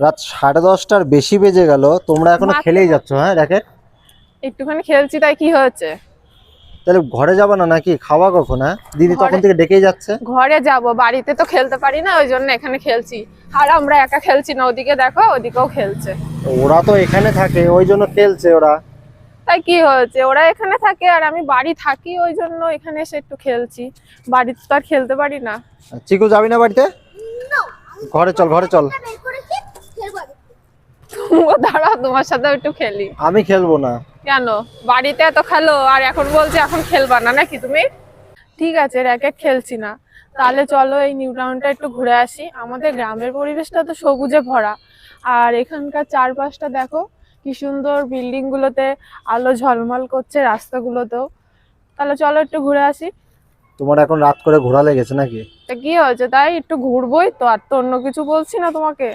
রাত সাড়ে দশটার বেশি বেজে গেল তোমরা এখনও খেলেই যাচ্ছ হ্যাঁ র্যাকেট একটুখানি খেলছি তাই কি হয়েছে? তাহলে ঘরে যাব না নাকি? খাওয়া কখন হ্যাঁ? দিদি তখন থেকে ডেকেই যাচ্ছে। ঘরে যাব বাড়িতে তো খেলতে পারি না ওই জন্য এখানে খেলছি। আর আমরা একা খেলছি না ওদিকে দেখো ওদিকেও খেলছে। ওরা তো এখানে থাকে ওই জন্য খেলছে ওরা। তাই কি হয়েছে? ওরা এখানে থাকে আর আমি বাড়ি থাকি ওই জন্য এখানে এসে একটু খেলছি। বাড়িতে তো আর খেলতে পারি না। চিকু যাবি না বাড়িতে? ঘরে চল ঘরে চল। দাঁড়াও তোমার সাথে একটু খেলি। আমি খেলব না। কেন? বাড়িতে এত খেলো আর এখন বলছে এখন খেলবা না নাকি তুমি? ঠিক আছে র্যাকেট খেলছি না। তাহলে চলো এই নিউ টাউনটা একটু ঘুরে আসি। আমাদের গ্রামের পরিবেশটা তো সবুজে ভরা। আর এখানকার চারপাশটা দেখো কি সুন্দর বিল্ডিং গুলোতে আলো ঝলমল করছে রাস্তাগুলোতেও। তাহলে চলো একটু ঘুরে আসি। তোমার এখন রাত করে ঘোরা লেগেছে নাকি? তা কি হয়েছে? তাই একটু ঘুরবোই তো আর তো অন্য কিছু বলছি না তোমাকে।